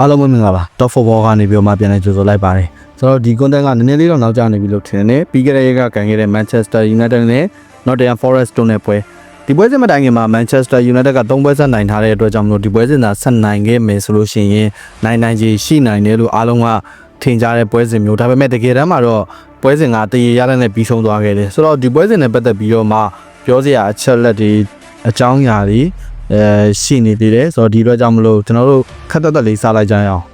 အားလုံးပဲမင်္ဂလာပါ Top Football ကနေပြီးတော့မှပြန်လည်ကြိုဆိုလိုက်ပါတယ်ဆိုတော့ဒီ content ကနည်းနည်းလေးတော့နောက်ကျနေပြီလို့ထင်တယ်ပြီးခဲ့တဲ့ရက်ကကန်ခဲ့တဲ့ Manchester United နဲ့ Nottingham Forest တို့နဲ့ပွဲဒီပွဲစဉ်မတိုင်ခင်မှာ Manchester United က3ပွဲဆက်နိုင်ထားတဲ့အတွက်ကြောင့်မလို့ဒီပွဲစဉ်သာဆက်နိုင်ခဲ့မယ်ဆိုလို့ရှိရင်နိုင်နိုင်ကြီးရှိနိုင်တယ်လို့အားလုံးကထင်ကြတဲ့ပွဲစဉ်မျိုးဒါပေမဲ့တကယ်တမ်းမှာတော့ပွဲစဉ်ကတရေရတဲ့နဲ့ပြီးဆုံးသွားခဲ့တယ်ဆိုတော့ဒီပွဲစဉ်နဲ့ပတ်သက်ပြီးတော့မှပြောစရာအချက်လက်တွေအကြောင်းအရာတွေ အဲရှိနေသေးတယ်ဆိုတော့ဒီအတွက်ကြောင့်မလို့ကျွန်တော်တို့ခက်တက်တက်လေးစားလိုက်ကြရအောင်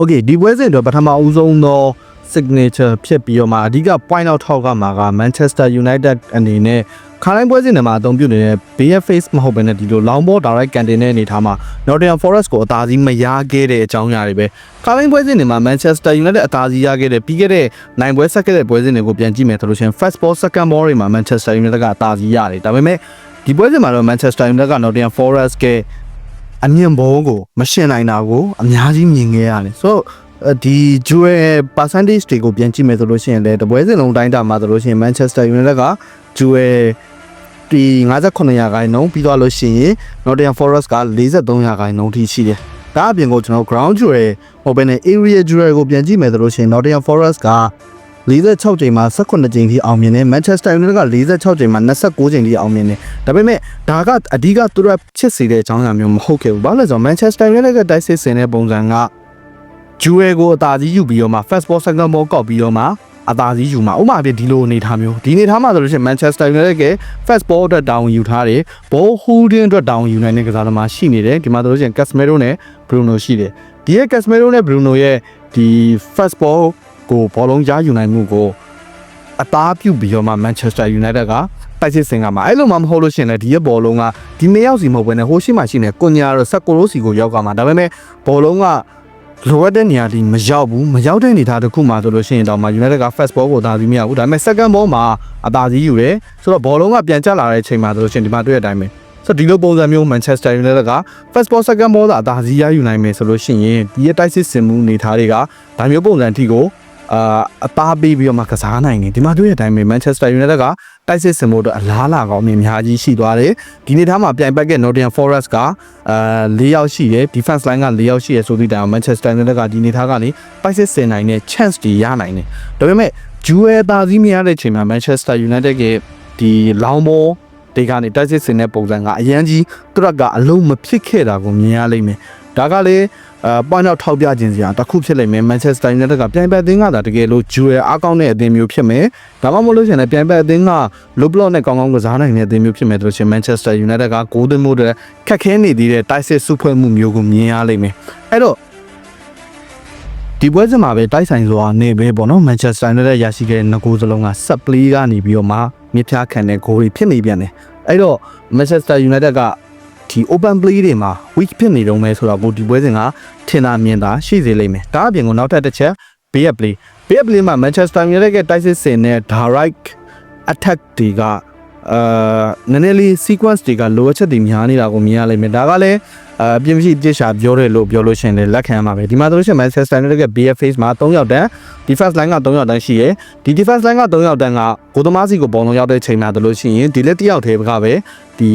โอเคဒီပွဲစဉ်တော့ပထမအဦးဆုံးသော signature ဖြစ်ပြီးတော့မှအဓိက point out ထောက်ကမှာက Manchester United အနေနဲ့ခါတိုင်းပွဲစဉ်တွေမှာအသုံးပြုနေတဲ့ BF face မဟုတ်ဘဲနဲ့ဒီလို long ball direct ကန်တင်တဲ့အနေထားမှာ Nottingham Forest ကိုအသာစီးမရခဲ့တဲ့အကြောင်းအရာတွေပဲခါတိုင်းပွဲစဉ်တွေမှာ Manchester United အသာစီးရခဲ့တဲ့ပြီးခဲ့တဲ့နိုင်ပွဲဆက်ခဲ့တဲ့ပွဲစဉ်တွေကိုပြန်ကြည့်မယ်ဆိုလို့ရှိရင် first ball second ball တွေမှာ Manchester United ကအသာစီးရတယ်ဒါပေမဲ့ဒီပွဲစဉ်မှာတော့ Manchester United က Nottingham Forest ကအမြင့်ဘုံကိုမရှင်းနိုင်တာကိုအများကြီးမြင်ခဲ့ရတယ်ဆိုတော့အဲ့ ဒီ jewel percentage တွေကိုပြန်ကြည့်မယ်ဆိုလို့ရှိရင်လည်းတပွဲစဉ်လုံးတိုင်းတာမှာဆိုလို့ရှိရင် Manchester United က jewel ဒီ58ရာခိုင်နှုန်းပြီးသွားလို့ရှိရင် Nottingham Forest က43ရာခိုင်နှုန်းထိရှိတယ်။ဒါအပြင်ကိုကျွန်တော် ground jewel ဟိုဘယ်နဲ့ area jewel ကိုပြန်ကြည့်မယ်ဆိုလို့ရှိရင် Nottingham Forest က46ချိန်မှာ18ချိန်ထိအောင်မြင်တယ် Manchester United က46ချိန်မှာ29ချိန်ထိအောင်မြင်တယ်ဒါပေမဲ့ဒါကအဓိကသူတို့ချစ်စီတဲ့အကြောင်းအရာမျိုးမဟုတ်ခဲ့ဘူးဘာလို့လဲဆိုတော့ Manchester United ကတိုက်စစ်ဆင်တဲ့ပုံစံက Jewel ကိုအသာစီးယူပြီးတော့မှ first ball second ball ကောက်ပြီးတော့မှအသာစီးယူမှာဥပမာပြဒီလိုအနေထားမျိုးဒီအနေထားမှာဆိုလို့ရှိရင် Manchester United က first ball အတွက်တောင်းယူထားတယ် ball holding အတွက်တောင်းယူနိုင်တဲ့ကစားသမားရှိနေတယ်ဒီမှာဆိုလို့ရှိရင် Casemiro နဲ့ Bruno ရှိတယ်ဒီရဲ့ Casemiro နဲ့ Bruno ရဲ့ဒီ first ball ကိုဘောလုံးရယူနိုင်မှုကိုအသားပြုတ်ပြီးတော့မှ Manchester United ကတိုက်စစ်စင်ကမှာအဲ့လိုမှမဟုတ်လို့ရှိရင်လည်းဒီရဲ့ဘောလုံးကဒီနှစ်ယောက်စီမဟုတ်ဘဲနဲ့ဟိုရှိမှရှိနေကွန်ညာတော့ဆက်ကိုရိုစီကိုရောက်သွားမှာဒါပေမဲ့ဘောလုံးက လိုအပ်တဲ့နေရာဒီမရောက်ဘူးမရောက်တဲ့အနေထားတစ်ခုမှဆိုလို့ရှိရင်တော့မှ United က first ball ကိုသာစီမရဘူးဒါပေမဲ့ second ball မှာအသာစီးယူတယ်ဆိုတော့ဘောလုံးကပြန်ကျလာတဲ့အချိန်မှာဆိုလို့ရှိရင်ဒီမှာတွေ့တဲ့အတိုင်းပဲဆိုတော့ဒီလိုပုံစံမျိုး Manchester United က first ball second ball သာအသာစီးရယူနိုင်မယ်ဆိုလို့ရှိရင်ဒီရဲ့တိုက်စစ်စင်မှုအနေထားတွေကဒါမျိုးပုံစံအထိကို အာအသားပေးပြီးတော့မှကစားနိုင်တယ်ဒီမှာတွေ့တဲ့အတိုင်းပဲ Manchester United ကတိုက်စစ်စင်မှုတော့အလားလာကောင်းနေအများကြီးရှိသွားတယ်ဒီနေ့ထားမှာပြိုင်ပတ်က Nottingham Forest ကအာ၄ယောက်ရှိတယ် defense line က၄ယောက်ရှိရဆိုသည့်တိုင်အောင် Manchester United ကဒီနေ့ထားကနေတိုက်စစ်စင်နိုင်တဲ့ chance တွေရနိုင်တယ်ဒါပေမဲ့ Jewel တာစီးမရတဲ့ချိန်မှာ Manchester United ရဲ့ဒီ long ball ဒီကနေတိုက်စစ်စင်တဲ့ပုံစံကအရန်ကြီးသူရကအလုံးမဖြစ်ခဲ့တာကိုမြင်ရလိမ့်မယ်ဒါကလေ အဲ point out ထောက်ပြခြင်းစရာတစ်ခုဖြစ်လိမ့်မယ် Manchester United ကပြိုင်ပတ်အသင်းကသာတကယ်လို့ Jewel အားကောင်းတဲ့အသင်းမျိုးဖြစ်မယ်ဒါမှမဟုတ်လို့ရှိရင်လည်းပြိုင်ပတ်အသင်းက low block နဲ့ကောင်းကောင်းကစားနိုင်တဲ့အသင်းမျိုးဖြစ်မယ်ဆိုလို့ရှိရင် Manchester United က golden mode တဲ့ခက်ခဲနေသေးတဲ့တိုက်စစ်စုဖွဲ့မှုမျိုးကိုမြင်ရလိမ့်မယ်အဲ့တော့ဒီပွဲစဉ်မှာပဲတိုက်ဆိုင်စွာနေပဲပေါ့နော် Manchester United ရရှိခဲ့တဲ့ငကိုးစလုံးက set play ကနေပြီးတော့မှမြစ်ဖျားခံတဲ့ဂိုးတွေဖြစ်နေပြန်တယ်အဲ့တော့ Manchester United က ဒီ open play တွေမှာ weak ဖြစ်နေတုံးပဲဆိုတော့ကိုဒီပွဲစဉ်ကထင်သာမြင်သာရှိစေလိမ့်မယ်ဒါအပြင်ကိုနောက်ထပ်တစ်ချက် bear play bear play မှာ Manchester United ရဲ့တိုက်စစ်စင်နဲ့ direct attack တွေကအာနည်းနည်းလေး sequence တွေကလိုအပ်ချက်တွေများနေတာကိုမြင်ရလိမ့်မယ်ဒါကလည်း အပြင်းမရှိပြစ်ရှာပြောတယ်လို့ပြောလို့ရှိရင်လည်းလက်ခံရမှာပဲဒီမှာဆိုလို့ရှိရင် Manchester United ရဲ့ BF face မှာ3ယောက်တန်း defense line က3ယောက်တန်းရှိရယ်ဒီ defense line က3ယောက်တန်းကကိုသမားစီကိုဘောလုံးရောက်တဲ့ချိန်မှာတို့လို့ရှိရင်ဒီလက်တစ်ယောက်တည်းကပဲဒီ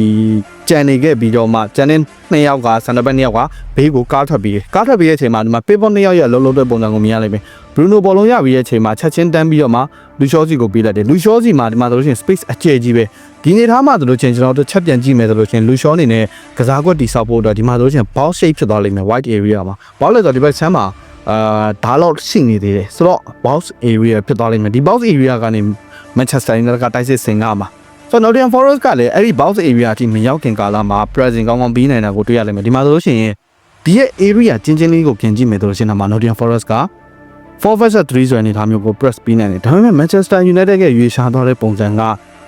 ကြံနေခဲ့ပြီးတော့မှကြံတဲ့2ယောက်ကဆန်ဒဘက်2ယောက်ကဘေးကိုကားထွက်ပြီးကားထွက်ပြီးတဲ့အချိန်မှာဒီမှာ pivot 2ယောက်ရဲ့လုံးလုံးတဲ့ပုံစံကိုမြင်ရလိမ့်မယ် Bruno ဘောလုံးရပြီးတဲ့အချိန်မှာချက်ချင်းတန်းပြီးတော့မှလူရှောစီကိုပေးလိုက်တယ်လူရှောစီမှာဒီမှာဆိုလို့ရှိရင် space အကျယ်ကြီးပဲ ဒီနေသားမှာဆိုလို့ချင်းကျွန်တော်တို့ချက်ပြန်ကြည့်မယ်ဆိုလို့ချင်းလူရှောအနေနဲ့ကစားကွက်တိဆောက်ဖို့အတွက်ဒီမှာဆိုလို့ချင်း ball shape ဖြစ်သွားလိမ့်မယ် wide area မှာဘာလို့လဲဆိုတော့ဒီဘက်ဆမ်းမှာအာဒါတော့ရှိနေသေးတယ်ဆိုတော့ box area ဖြစ်သွားလိမ့်မယ်ဒီ box area ကနေ Manchester United ကတိုက်စစ်ဆင်ကမှာဆိုတော့ Nottingham Forest ကလည်းအဲ့ဒီ box area အထိမရောက်ခင်ကာလမှာ present ကောင်းကောင်းပြီးနိုင်တာကိုတွေ့ရလိမ့်မယ်ဒီမှာဆိုလို့ရှိရင်ဒီရဲ့ area ချင်းချင်းလေးကိုပြင်ကြည့်မယ်ဆိုလို့ရှိရင်တော့ Nottingham Forest က4 versus 3ဆိုတဲ့အနေအထားမျိုးကို press ပြီးနိုင်တယ်ဒါပေမဲ့ Manchester United ရဲ့ရွေးရှားသွားတဲ့ပုံစံက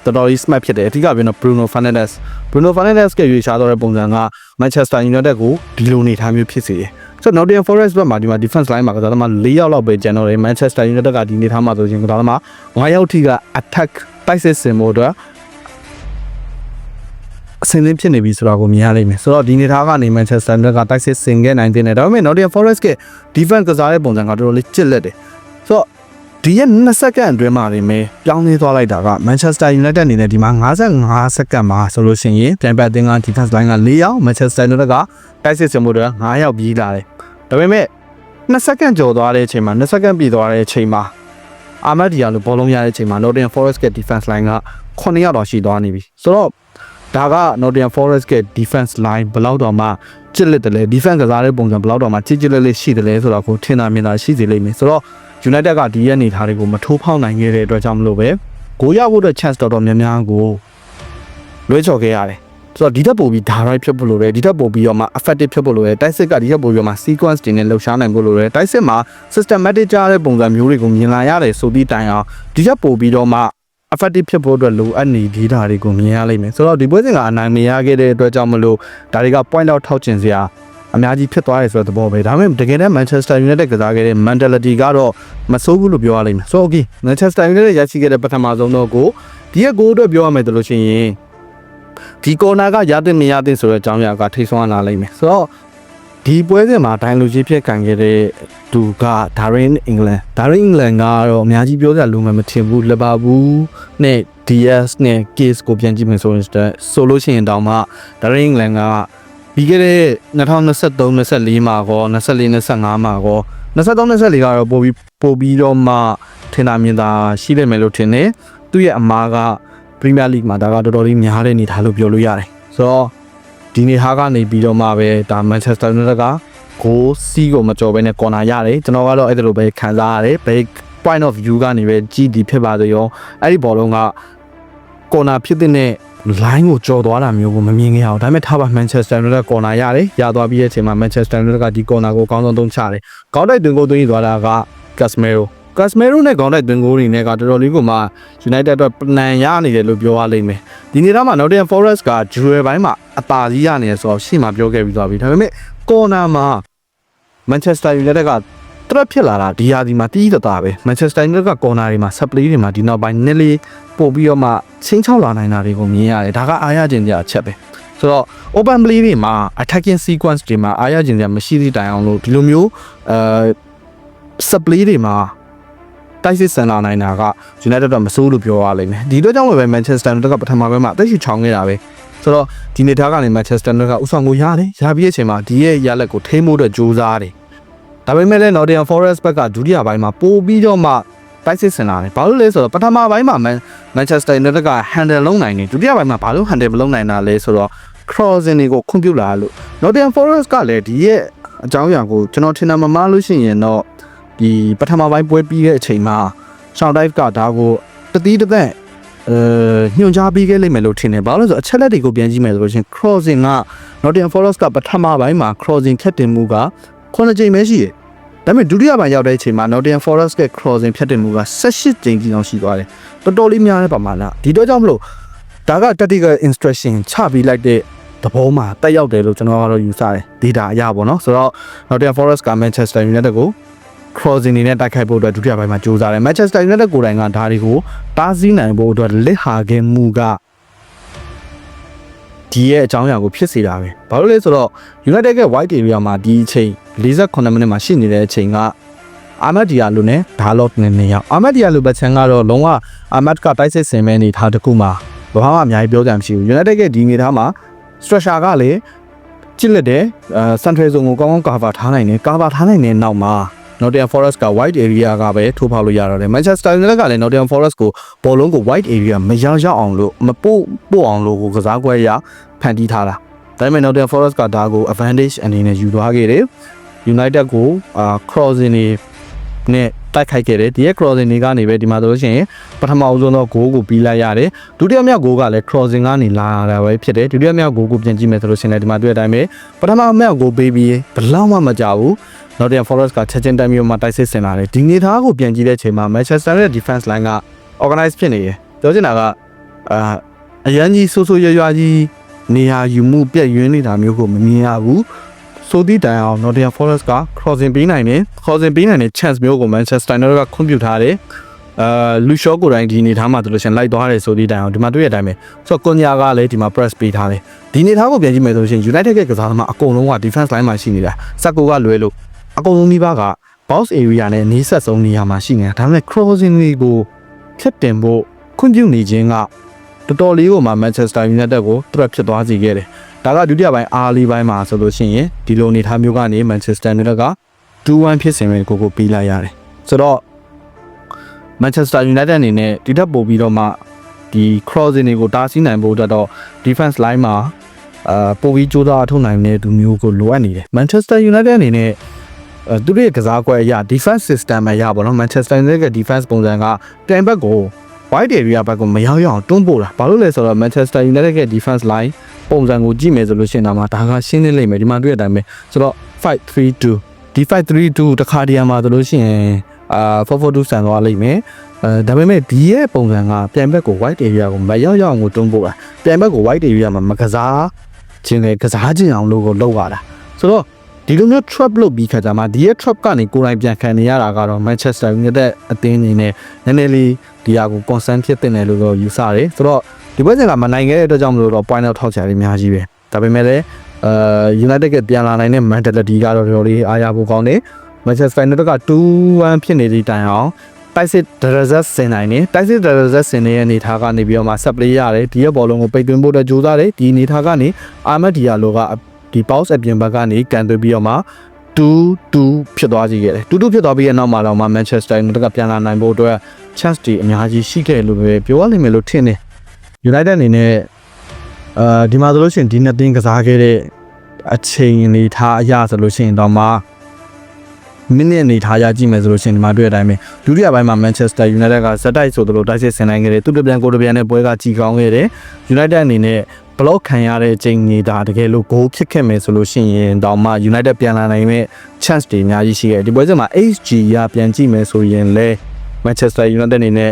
တော်တော်ကြီး smart ဖြစ်တယ်အဓိကပြောတော့ Bruno Fernandes Bruno Fernandes ကရွေးရှားသွားတဲ့ပုံစံက Manchester United ကိုဒီလိုအနေအထားမျိုးဖြစ်စေတယ်ဆိုတော့ Nottingham Forest ဘက်မှာဒီမှာ defense line မှာကစားသမား၄ယောက်လောက်ပဲကျန်တော့တယ် Manchester United ကဒီနေထားမှာဆိုရင်ကစားသမား၅ယောက်ထိက attack တိုက်စစ်စင်ဖို့အတွက်အဆင်သင့်ဖြစ်နေပြီဆိုတာကိုမြင်ရလိမ့်မယ်ဆိုတော့ဒီနေသားကနေ Manchester United ကတိုက်စစ်ဆင်ခဲ့နိုင်တဲ့တယ်ဒါပေမဲ့ Nottingham Forest က defense ကစားတဲ့ပုံစံကတော်တော်လေးချစ်လက်တယ်ဆိုတော့ ဒီရဲ့2စက္ကန့်အတွင်းမှာနေမယ်ပြောင်းလဲသွားလိုက်တာက Manchester United အနေနဲ့ဒီမှာ55စက္ကန့်မှာဆိုလို့ရှိရင်ပြန်ပတ်အသင်းက defense line က4ယောက် Manchester United ကတိုက်စစ်ဆင်မှုတွေ9ယောက်ပြီးလာတယ်ဒါပေမဲ့2စက္ကန့်ကျော်သွားတဲ့အချိန်မှာ2စက္ကန့်ပြည့်သွားတဲ့အချိန်မှာအာမတ်ဒီယာလိုဘောလုံးရတဲ့အချိန်မှာ Nottingham Forest က defense line က9ယောက်တော့ရှိသွားနေပြီဆိုတော့ဒါက Nottingham Forest က defense line ဘယ်လောက်တော့မှချစ်လက်တယ်လဲ defense ကစားတဲ့ပုံစံဘယ်လောက်တော့မှချစ်ချစ်လက်လက်ရှိတယ်လဲဆိုတော့ကိုထင်တာမြင်တာရှိစေလိမ့်မယ်ဆိုတော့ United ကဒီရဲ့အနေထားတွေကိုမထိုးဖောက်နိုင်ခဲ့တဲ့အတွက်ကြောင့်မလို့ပဲဂိုးရဖို့အတွက် chance တော်တော်များများကိုလွှဲချော်ခဲ့ရတယ်ဆိုတော့ဒီထက်ပိုပြီး direct ဖြစ်ဖို့လိုတယ်ဒီထက်ပိုပြီးတော့မှ effective ဖြစ်ဖို့လိုတယ်တိုက်စစ်ကဒီထက်ပိုပြီးတော့မှ sequence တွေနဲ့လှုပ်ရှားနိုင်ဖို့လိုတယ်တိုက်စစ်မှာ systematic ကြားတဲ့ပုံစံမျိုးတွေကိုမြင်လာရတယ်ဆိုပြီးတိုင်အောင်ဒီထက်ပိုပြီးတော့မှ effective ဖြစ်ဖို့အတွက်လိုအပ်နေဒီတာတွေကိုမြင်ရလိမ့်မယ်ဆိုတော့ဒီပွဲစဉ်ကအနိုင်မရခဲ့တဲ့အတွက်ကြောင့်မလို့ဒါတွေက point out ထောက်ကျင်စရာ အများကြီးဖြစ်သွားတယ်ဆိုတဲ့သဘောပဲဒါပေမဲ့တကယ်တမ်း Manchester United ကစားခဲ့တဲ့ mentality ကတော့မဆိုးဘူးလို့ပြောရလိမ့်မယ်ဆိုတော့ okay Manchester United ရရှိခဲ့တဲ့ပထမဆုံးတော့ကိုဒီရဲ့ goal အတွက်ပြောရမယ်ဆိုလို့ရှိရင်ဒီ corner ကရတဲ့မရတဲ့ဆိုတဲ့အကြောင်းအရာကထိဆုံးလာလိမ့်မယ်ဆိုတော့ဒီပွဲစဉ်မှာဒိုင်လူကြီးဖြစ်ခံခဲ့တဲ့သူက Darren England Darren England ကတော့အများကြီးပြောကြလို့မထင်ဘူးလဘာဘူးနဲ့ DS နဲ့ case ကိုပြန်ကြည့်မယ်ဆိုရင်ဆိုလို့ရှိရင်တောင်မှ Darren England က ပြီးခဲ့တဲ့2023 24မှာကော24 25မှာကော23 24ကတော့ပို့ပြီးပို့ပြီးတော့မှထင်တာမြင်တာရှိလိမ့်မယ်လို့ထင်တယ်သူ့ရဲ့အမားက Premier League မှာဒါကတော်တော်လေးများတဲ့အနေထားလို့ပြောလို့ရတယ်ဆိုတော့ဒီနေဟာကနေပြီးတော့မှပဲဒါ Manchester United ကဂိုးစီးကိုမကြော်ဘဲနဲ့ corner ရတယ်ကျွန်တော်ကတော့အဲ့ဒါလိုပဲခံစားရတယ်ဘယ် point of view ကနေပဲကြည်ဒီဖြစ်ပါသေးရောအဲ့ဒီဘောလုံးက corner ဖြစ်တဲ့ line ကိုကြော်သွားတာမျိုးကိုမမြင်ခဲ့ရအောင်ဒါပေမဲ့ထားပါ Manchester United corner ရတယ်ရသွားပြီးတဲ့အချိန်မှာ Manchester United ကဒီ corner ကိုအကောင်းဆုံးသုံးချတယ်ကောင်းတဲ့တွင်ကိုသွင်းသွားတာက Casemiro Casemiro နဲ့ကောင်းတဲ့တွင်ကိုတွေနဲ့ကတော်တော်လေးကိုမှ United အတွက်ပနန်ရနေတယ်လို့ပြောရလိမ့်မယ်ဒီနေ့တော့မှ Nottingham Forest က Jewel ဘိုင်းမှာအသာကြီးရနေတယ်ဆိုတော့ရှေ့မှာပြောခဲ့ပြီးသွားပြီဒါပေမဲ့ corner မှာ Manchester United က တရက်ဖြစ်လာတာဒီဟာဒီမှာတီးတတာပဲ Manchester United က corner တွေမှာ supply တွေမှာဒီနောက်ပိုင်းနည်းလေးပို့ပြီးတော့မှချင်းချောက်လာနိုင်တာတွေကိုမြင်ရတယ်ဒါကအားရခြင်းကြအချက်ပဲဆိုတော့ open play တွေမှာ attacking sequence တွေမှာအားရခြင်းကြမရှိသည့်တိုင်အောင်လို့ဒီလိုမျိုးအဲ supply တွေမှာတိုက်စစ်ဆန်လာနိုင်တာက United တော့မစိုးလို့ပြောရလိမ့်မယ်ဒီအတွက်ကြောင့်လည်းပဲ Manchester United ကပထမပိုင်းမှာအသက်ရှူချောင်းခဲ့တာပဲဆိုတော့ဒီနေသားကနေ Manchester United ကဥဆောင်ကိုရတယ်ရပြီးတဲ့အချိန်မှာဒီရဲ့ရလက်ကိုထိမိုးတော့ကြိုးစားတယ် ဒါပေမဲ့လည်း Nottingham Forest ဘက်ကဒုတိယပိုင်းမှာပိုပြီးတော့မှတိုက်စစ်ဆင်လာတယ်ဘာလို့လဲဆိုတော့ပထမပိုင်းမှာ Manchester United က handle လုပ်နိုင်တယ်ဒုတိယပိုင်းမှာဘာလို့ handle မလုပ်နိုင်တာလဲဆိုတော့ crossing တွေကိုခွင့်ပြုလာလို့ Nottingham Forest ကလည်းဒီရဲ့အကြောင်းအရာကိုကျွန်တော်ထင်တာမမှားလို့ရှိရင်တော့ဒီပထမပိုင်းပွဲပြီးတဲ့အချိန်မှာ Sound Dive ကဒါကိုတတိတသက်အဲညွှန်ကြားပေးခဲ့လိမ့်မယ်လို့ထင်တယ်ဘာလို့လဲဆိုတော့အချက်လက်တွေကိုပြန်ကြည့်မယ်ဆိုလို့ရှိရင် crossing က Nottingham Forest ကပထမပိုင်းမှာ crossing ဖြတ်တင်မှုက9ကြိမ်ပဲရှိတယ် ဒါပေမဲ့ဒုတိယပိုင်းရောက်တဲ့အချိန်မှာ Nottingham Forest က crossing ဖြတ်တင်မှုက18ကြိမ်ကြီးအောင်ရှိသွားတယ်တော်တော်လေးများတဲ့ပမာဏဒီတော့ကြောင့်မလို့ဒါက tactical instruction ချပြီးလိုက်တဲ့သဘောမှာတက်ရောက်တယ်လို့ကျွန်တော်ကတော့ယူဆတယ် data အရပါတော့ဆိုတော့ Nottingham Forest က Manchester United ကို crossing နေနဲ့တိုက်ခိုက်ဖို့အတွက်ဒုတိယပိုင်းမှာကြိုးစားတယ် Manchester United ကိုယ်တိုင်ကဒါတွေကိုတားဆီးနိုင်ဖို့အတွက်လက်ဟာခဲ့မှုကဒီရဲ့အကြောင်းအရာကိုဖြစ်စေတာပဲဘာလို့လဲဆိုတော့ United က white area မှာဒီအချိန် 48မိနစ်မှာရှိနေတဲ့အချိန်ကအာမတ်ဒီယာလိုနဲ့ဒါလော့နဲ့နေရောက်အာမတ်ဒီယာလိုဘက်ချန်ကတော့လုံးဝအာမတ်ကတိုက်စစ်ဆင်မဲ့နေထားတစ်ခုမှာဘာမှအများကြီးပြောကြမရှိဘူး United ကဒီနေထားမှာ structure ကလည်းကြည့်လက်တယ်အဲ central zone ကိုကောင်းကောင်း cover ထားနိုင်တယ် cover ထားနိုင်တဲ့နောက်မှာ Nottingham Forest က wide area ကပဲထိုးဖောက်လို့ရတော့တယ် Manchester United ကလည်း Nottingham Forest ကိုဘောလုံးကို wide area မရောက်ရောက်အောင်လို့မပို့ပို့အောင်လို့ကိုကစားကွက်ရဖန်တီးထားတာဒါပေမဲ့ Nottingham Forest ကဒါကို advantage အနေနဲ့ယူသွားခဲ့တယ် United ကိုအာ crossing နေနဲ့တိုက်ခိုက်ခဲ့တယ်ဒီရဲ့ crossing တွေကနေပဲဒီမှာဆိုလို့ရှိရင်ပထမအဆုံးတော့ goal ကိုပြီးလိုက်ရတယ်ဒုတိယမြောက် goal ကလည်း crossing ကနေလာတာပဲဖြစ်တယ်ဒုတိယမြောက် goal ကိုပြန်ကြည့်မယ်ဆိုလို့ရှိရင်လည်းဒီမှာတွေ့တဲ့အတိုင်းပဲပထမမြောက် goal ပေးပြီးဘယ်လောက်မှမကြဘူး Nottingham Forest ကချက်ချင်းတိုင်းမျိုးမှာတိုက်စစ်ဆင်လာတယ်ဒီနေသားကိုပြန်ကြည့်တဲ့အချိန်မှာ Manchester ရဲ့ defense line က organize ဖြစ်နေတယ်ပြောချင်တာကအာအရန်ကြီးဆိုးဆိုးရွားရွားကြီးနေရာယူမှုပြက်ယွင်းနေတာမျိုးကိုမမြင်ရဘူး ဆိုသည့်တိုင်အောင် Nottingham Forest က crossing ပေးနိုင်တယ် crossing ပေးနိုင်တဲ့ chance မျိုးကို Manchester United ကခွင့်ပြုထားတယ်အာလူရှော့ကိုယ်တိုင်ဒီအနေထားမှာဆိုလို့ရှရင်လိုက်သွားတယ်ဆိုဒီတိုင်အောင်ဒီမှာတွေ့ရတဲ့အတိုင်းပဲဆိုတော့ကွန်ညာကလည်းဒီမှာ press ပေးထားတယ်ဒီအနေထားကိုပြန်ကြည့်မယ်ဆိုလို့ရှရင် United ရဲ့ကစားသမားအကုန်လုံးက defense line မှာရှိနေတာစက်ကိုကလွဲလို့အကုန်လုံးမိဘက box area နဲ့နီးစပ်ဆုံးနေရာမှာရှိနေတာဒါပေမဲ့ crossing တွေကိုဖြတ်တင်ဖို့ခွင့်ပြုနေခြင်းကတော်တော်လေးကိုမှ Manchester United ကို threat ဖြစ်သွားစေခဲ့တယ် ဒါကဒုတိယပိုင်းအားလေးပိုင်းမှာဆိုလို့ရှိရင်ဒီလိုအနေထားမျိုးကနေ Manchester United က2-1ဖြစ်စဉ်တွေကိုကိုပြီးလိုက်ရတယ်ဆိုတော့ Manchester United အနေနဲ့ဒီထက်ပိုပြီးတော့မှဒီ crossing တွေကိုတားဆီးနိုင်ဖို့အတွက်တော့ defense line မှာအာပိုပြီးကြိုးစားအထောက်နိုင်တဲ့သူမျိုးကိုလိုအပ်နေတယ် Manchester United အနေနဲ့အဲသူတို့ရဲ့ကစားကွက်အရ defense system အရပေါ့နော် Manchester United ရဲ့ defense ပုံစံကပြန်ဘက်ကို wide area ဘက်ကိုမရောက်ရအောင်တွန်းပို့တာဘာလို့လဲဆိုတော့ Manchester United ရဲ့ defense line ပုံစံကိုကြည့်မယ်ဆိုလို့ရှိရင်တော့မှဒါကရှင်းနေလိမ့်မယ်ဒီမှာတွေ့တဲ့အတိုင်းပဲဆိုတော့532ဒီ 532တခါတည်းမှာဆိုလို့ရှိရင်အာ442ဆန်သွားလိမ့်မယ်အဲဒါပေမဲ့ဒီရဲ့ပုံစံကပြန်ဘက်ကို white area ကိုမရောက်ရအောင်ကိုတွန်းပို့တာပြန်ဘက်ကို white area မှာမကစားခြင်းလေကစားခြင်းအောင်လို့ကိုလောက်ရတာဆိုတော့ဒီလိုမျိုး trap လုပ်ပြီးခါကြမှာဒီရဲ့ trap ကနေကိုယ်တိုင်ပြန်ခံနေရတာကတော့ Manchester United အသင်းအနေနဲ့နည်းနည်းလေးဒီဟာကို concern ဖြစ်တဲ့နယ်လို့တော့ယူဆတယ်ဆိုတော့ ဒီပွဲစဉ်ကမနိုင်ခဲ့တဲ့အတွက်ကြောင့်မလို့တော့ point out ထောက်ချရအများကြီးပဲဒါပေမဲ့လည်းအဲ United ကပြန်လာနိုင်တဲ့ mentality ကတော့တော်တော်လေးအားရဖို့ကောင်းတယ် Manchester United က2-1ဖြစ်နေသည့်တိုင်အောင်တိုက်စစ်ဒရဇက်ဆင်နိုင်နေတိုက်စစ်ဒရဇက်ဆင်နေတဲ့အနေထားကနေပြီးတော့မှဆက်ပလေးရတယ်ဒီရဲ့ဘောလုံးကိုပိတ်သွင်းဖို့အတွက်ကြိုးစားတယ်ဒီအနေထားကနေအာမတ်ဒီယာလိုကဒီ box အပြင်ဘက်ကနေကန်သွင်းပြီးတော့မှ2-2ဖြစ်သွားကြည့်ခဲ့တယ်2-2ဖြစ်သွားပြီးတဲ့နောက်မှာတော့မှ Manchester United ကပြန်လာနိုင်ဖို့အတွက် chance တွေအများကြီးရှိခဲ့လို့ပဲပြောရလိမ့်မယ်လို့ထင်တယ် United အနေနဲ့အာဒီမှာဆိုလို့ရှိရင်ဒီနှစ်သင်းကစားခဲ့တဲ့အချိန်အနေထားအရဆိုလို့ရှိရင်တော့မှမိနစ်အနေထားရကြည့်မယ်ဆိုလို့ရှိရင်ဒီမှာတွေ့တဲ့အတိုင်းပဲဒုတိယပိုင်းမှာ Manchester United ကဇက်တိုက်ဆိုသလိုတိုက်စစ်ဆင်နိုင်ခဲ့တယ်သူတို့ပြန်ကိုယ်တိုင်နဲ့ပွဲကကြီးကောင်းခဲ့တယ် United အနေနဲ့ block ခံရတဲ့အချိန်နေတာတကယ်လို့ goal ဖြစ်ခဲ့မယ်ဆိုလို့ရှိရင်တော့မှ United ပြန်လာနိုင်မဲ့ chance တွေအများကြီးရှိခဲ့တယ်ဒီပွဲစဉ်မှာ HG ရပြန်ကြည့်မယ်ဆိုရင်လဲ Manchester United အနေနဲ့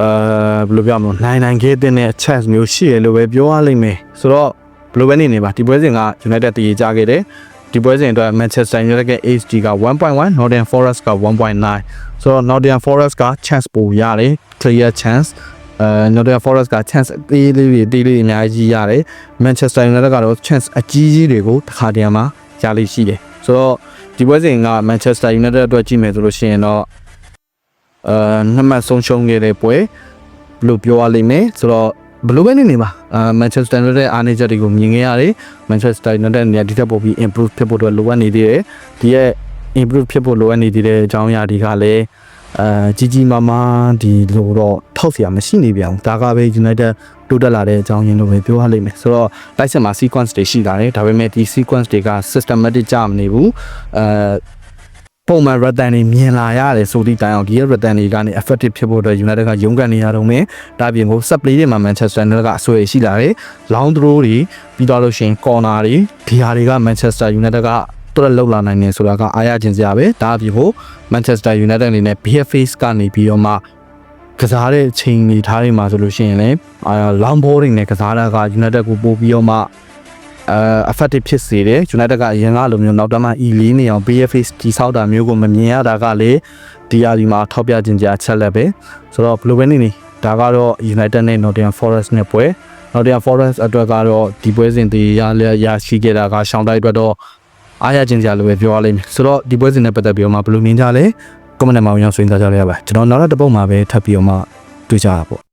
အာဘယ်လိုပြောမလဲနိုင်နိုင်ခဲ့တဲ့ chance မျိုးရှိရလို့ပဲပြောရလိမ့်မယ်ဆိုတော့ဘယ်လိုပဲနေနေပါဒီပွဲစဉ်က United တည်ကြခဲ့တယ်ဒီပွဲစဉ်အတွက် Manchester United ရဲ့ HD က1.1 Nottingham Forest က1.9ဆိုတော့ Nottingham Forest က chance ပိုရတယ် clear chance အဲ Nottingham Forest က chance အသေးလေးတွေအသေးလေးတွေအများကြီးရတယ် Manchester United ကတော့ chance အကြီးကြီးတွေကိုတစ်ခါတည်းမှာရလိမ့်ရှိတယ်ဆိုတော့ဒီပွဲစဉ်က Manchester United အတွက်ကြည့်မယ်ဆိုလို့ရှိရင်တော့အဲ နှစ်မှတ်ဆုံးရှုံးခဲ့တဲ့ပွဲဘယ်လို့ပြောရလိမ့်မယ်ဆိုတော့ဘယ်လိုပဲနေနေပါအာမန်ချက်စတာယူနိုက်တက်အားနည်းချက်တွေကိုမြင်ခဲ့ရတယ်မန်ချက်စတာယူနိုက်တက်အနေနဲ့ဒီထက်ပိုပြီး improve ဖြစ်ဖို့အတွက်လိုအပ်နေသေးတယ်ဒီရဲ့ improve ဖြစ်ဖို့လိုအပ်နေသေးတဲ့အကြောင်းအရာတွေကလည်းအာကြီးကြီးမားမားဒီလိုတော့ထောက်เสียမရှိနေပြန်ဘူးဒါကပဲ United တိုးတက်လာတဲ့အကြောင်းရင်းလို့ပဲပြောရလိမ့်မယ်ဆိုတော့တိုက်စစ်မှာ sequence တွေရှိလာတယ်ဒါပေမဲ့ဒီ sequence တွေက systematic ကြမနေဘူးအဲ ပုံမှန် return တွေမြင်လာရတယ်ဆိုသည့်တိုင်အောင်ဒီရဲ့ return တွေကနေ effective ဖြစ်ဖို့အတွက် United ကရုန်းကန်နေရတော့မယ်ဒါပြင်ကို sub play တွေမှာ Manchester United ကအဆွဲရှိလာတယ် long throw တွေပြီးတော့လို့ရှိရင် corner တွေဒီဟာတွေက Manchester United ကတော်လောက်လာနိုင်နေဆိုတာကအားရခြင်းစရာပဲဒါအပြင်ကို Manchester United အနေနဲ့ BFAce ကနေပြီးတော့မှကစားတဲ့ချိန်တွေထားတွေမှာဆိုလို့ရှိရင်လည်းအာ long ball တွေနဲ့ကစားတာက United ကိုပို့ပြီးတော့မှအဲ effective ဖြစ်စေတယ် United ကအရင်ကလိုမျိုးနောက်တမှ E4 နေအောင် BFAce တီဆောက်တာမျိုးကိုမမြင်ရတာကလေဒီအဒီမှာထောက်ပြခြင်းကြားချက်လက်ပဲဆိုတော့ဘယ်လိုပဲနေနေဒါကတော့ United နဲ့ Nottingham Forest နဲ့ပွဲ Nottingham Forest အတွက်ကတော့ဒီပွဲစဉ်တွေရရရရှိခဲ့တာကရှောင်းတိုက်အတွက်တော့အားရခြင်းကြလို့ပဲပြောရလိမ့်မယ်ဆိုတော့ဒီပွဲစဉ်နဲ့ပတ်သက်ပြီးတော့မှဘယ်လိုမြင်ကြလဲ comment မှာဝင်ရောက်ဆွေးနွေးကြရပါကျွန်တော်နောက်တစ်ပုတ်မှာပဲထပ်ပြီးတော့မှတွေ့ကြတာပေါ့